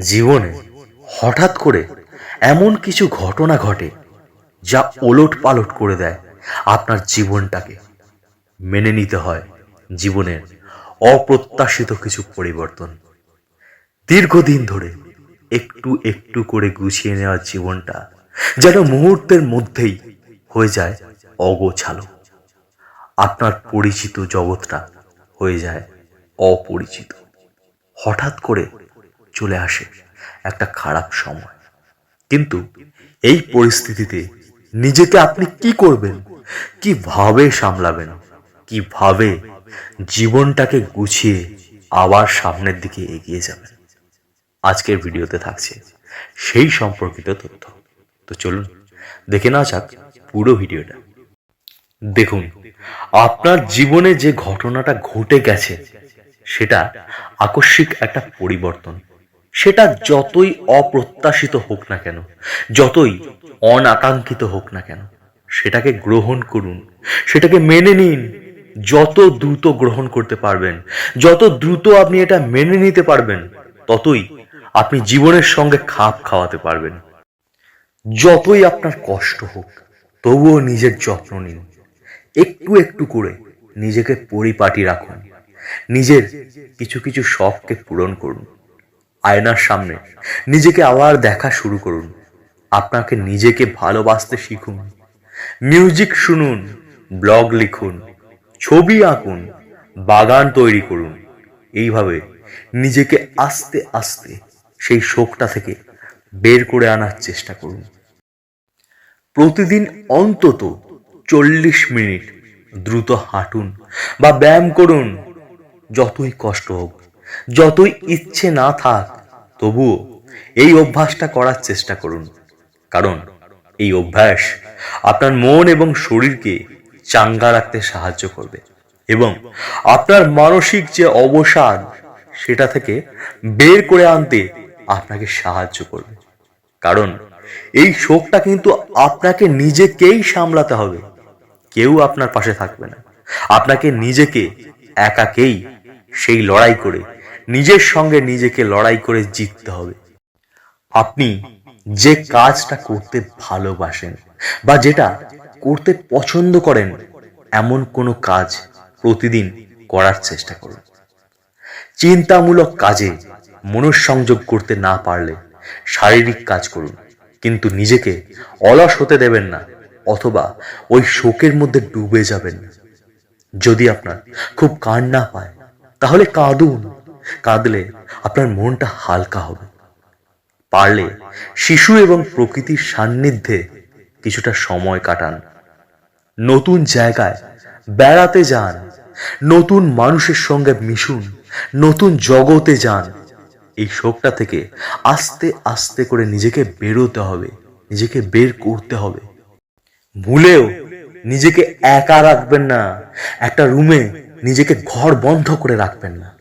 জীবনে হঠাৎ করে এমন কিছু ঘটনা ঘটে যা ওলট পালট করে দেয় আপনার জীবনটাকে। মেনে নিতে হয় জীবনের অপ্রত্যাশিত কিছু পরিবর্তন। দীর্ঘদিন ধরে একটু একটু করে গুছিয়ে নেওয়া জীবনটা যেন মুহূর্তের মধ্যেই হয়ে যায় অগোছালো। আপনার পরিচিত জগৎটা হয়ে যায় অপরিচিত। হঠাৎ করে চলে আসে, একটা খারাপ সময়। কিন্তু এই পরিস্থিতিতে নিজেকে আপনি কি করবেন? কীভাবে সামলাবেন? কীভাবে জীবনটাকে গুছিয়ে আবার সামনের দিকে এগিয়ে যাবেন? আজকের ভিডিওতে থাকছে সেই সম্পর্কিত তথ্য। তো চলুন, দেখে নেওয়া যাক পুরো ভিডিওটা। দেখুন, আপনার জীবনে যে ঘটনাটা ঘটে গেছে, সেটা আকস্মিক একটা পরিবর্তন। সেটা যতই অপ্রত্যাশিত হোক না কেন, যতই অনাকাঙ্ক্ষিত হোক না কেন, সেটাকে গ্রহণ করুন। সেটাকে মেনে নিন। যত দ্রুত গ্রহণ করতে পারবেন, যত দ্রুত আপনি এটা মেনে নিতে পারবেন, ততই আপনি জীবনের সঙ্গে খাপ খাওয়াতে পারবেন। যতই আপনার কষ্ট হোক, তবুও নিজের যত্ন নিন। একটু একটু করে নিজেকে পরিপাটি রাখুন। নিজের কিছু কিছু শখকে পূরণ করুন। আয়নার সামনে। নিজেকে আবার দেখা শুরু করুন। আপনাকে নিজেকে ভালোবাসতে শিখুন। মিউজিক শুনুন, ব্লগ লিখুন, ছবি আঁকুন, বাগান তৈরি করুন। এইভাবে নিজেকে আস্তে আস্তে সেই শোকটা থেকে বের করে আনার চেষ্টা করুন। প্রতিদিন অন্তত চল্লিশ মিনিট দ্রুত হাঁটুন বা ব্যায়াম করুন, যতই কষ্ট হোক। যতই ইচ্ছে না থাক, তবুও এই অভ্যাসটা করার চেষ্টা করুন। কারণ এই অভ্যাস আপনার মন এবং শরীরকে চাঙ্গা রাখতে সাহায্য করবে এবং আপনার মানসিক যে অবসাদ সেটা থেকে বের করে আনতে আপনাকে সাহায্য করবে। কারণ এই শোকটা কিন্তু আপনাকে নিজেকেই সামলাতে হবে। কেউ আপনার পাশে থাকবে না। আপনাকে নিজেকে একাকেই সেই লড়াই করে নিজের সঙ্গে নিজেকে লড়াই করে জিততে হবে। আপনি যে কাজটা করতে ভালোবাসেন বা যেটা করতে পছন্দ করেন, এমন কোনো কাজ প্রতিদিন করার চেষ্টা করুন। চিন্তামূলক কাজে মনঃসংযোগ করতে না পারলে শারীরিক কাজ করুন, কিন্তু নিজেকে অলস হতে দেবেন না অথবা ওই শোকের মধ্যে ডুবে যাবেন না। যদি আপনার খুব কান্না পায় তাহলে কাঁদুন। কাঁদলে আপনার মনটা হালকা হবে। পারলে শিশু এবং প্রকৃতির সান্নিধ্যে কিছুটা সময় কাটান। নতুন জায়গায় বেড়াতে যান, নতুন মানুষের সঙ্গে মিশুন, নতুন জগতে যান। এই শোকটা থেকে আস্তে আস্তে করে নিজেকে বেরোতে হবে, নিজেকে বের করতে হবে। ভুলেও নিজেকে একা রাখবেন না, একটা রুমে নিজেকে ঘর বন্ধ করে রাখবেন না।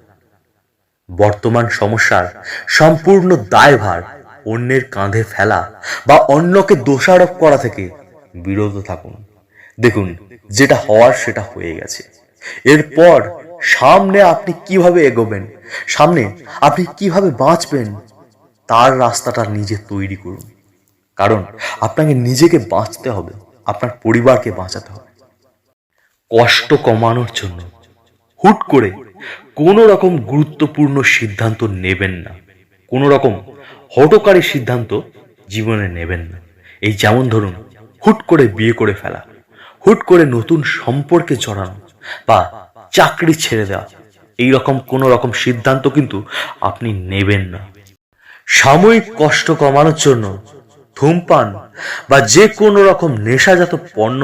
বর্তমান সমস্যার সম্পূর্ণ দায়ভার অন্যের কাঁধে ফেলা বা অন্যকে দোষারোপ করা থেকে বিরত থাকুন। দেখুন, যেটা হওয়ার সেটা হয়ে গেছে। এরপর সামনে আপনি কীভাবে এগোবেন, সামনে আপনি কীভাবে বাঁচবেন, তার রাস্তাটা নিজে তৈরি করুন। কারণ আপনাকে নিজেকে বাঁচতে হবে, আপনার পরিবারকে বাঁচাতে হবে। কষ্ট কমানোর জন্য হুট করে কোনো রকম গুরুত্বপূর্ণ সিদ্ধান্ত নেবেন না। কোনো রকম হটকারী সিদ্ধান্ত জীবনে নেবেন না। এই যেমন ধরুন, হুট করে বিয়ে করে ফেলা, হুট করে নতুন সম্পর্কে জড়ানো বা চাকরি ছেড়ে দেওয়া এই রকম কোনো রকম সিদ্ধান্ত কিন্তু আপনি নেবেন না। সাময়িক কষ্ট কমানোর জন্য ধূমপান বা যে কোনো রকম নেশাজাত পণ্য